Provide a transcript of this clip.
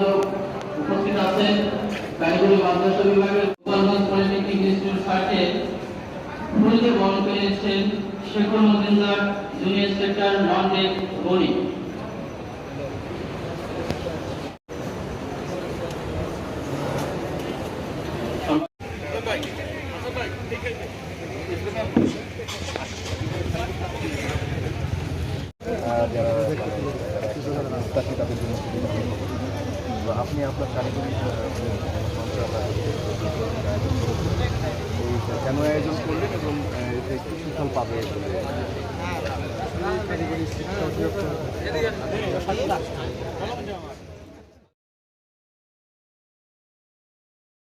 মধ্যে উপস্থিত আছেন কারিগরি মাদ্রাসা বিভাগের গোপালগঞ্জ পলিটেকনিক ইনস্টিটিউট সার্কে ফুলকে বরণ করেছেন শেখর মজুমদার, জুনিয়র সেক্টর নন গণিত যারা মুক্তাকি তাদের জন্য আপনি আপনার কারিগরি কেন আয়োজন করলেন এবং কি সুফল পাবে কারিগরি শিক্ষা অধিদপ্তর